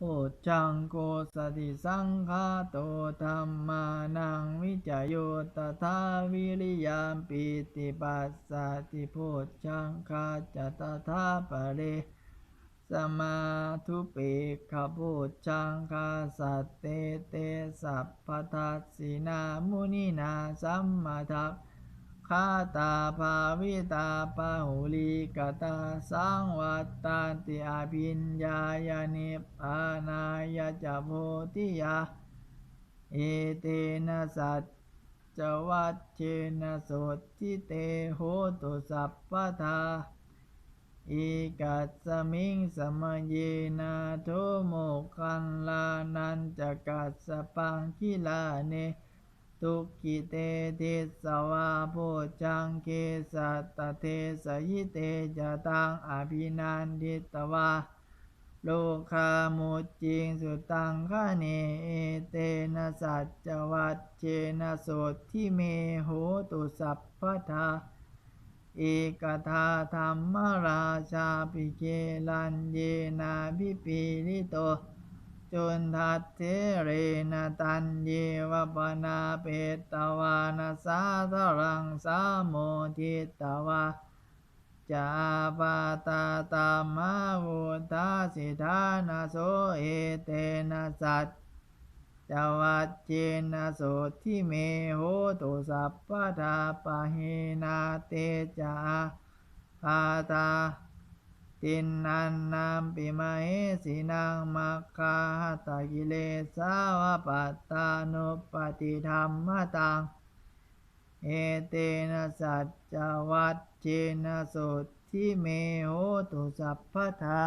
โอจังโกสติสังฆาโตธรรมานังวิจโยตถาวิริยามปิติปัสสติโพชังคาจตถาปะเรสมาธุปิขโพชังคาสัตเตเตสัพพทัสสินามุนินาสัมมาทัพ คาตาภาวิตาปะหุลิกตาสังวัตตันติอาภิญญายานิพพานายาจโพธิยา เอเตนะสัจจวัชเชนะโสทิเตโหตุสัพพทาอิกัสสมิงสมเยนะโทโมคันลานันจกัสสปังคิลาเน ทุกขิเตติสวาโพจังเกสัตตเทสยิเตจตังอภินันทิตวาโลคามุจิงสุตังคเนเอเตนะสัจจวัตเจนะโสทิเมโหตุสัพพทาเอกทาธรรมราชาปิเกลันเยนาพิปิลิโต จุนทัตเทเรนตันเยวปนาเปตวานาสาทรังสาโมทิตวาจาปาตาตามาวุตาสิทานาโสเอเตนะสัจจวัจเจนะโสทิเมโหตุสัพพทาปะเฮนาเตจาปาตา ตินนันนามปิมาเอสินังมัคคาหตากิเลสาวปัตตานุปฏิธรรมตัง เอเตนะสัจจวัตเจนะสุทิเมโหตุสัพพทา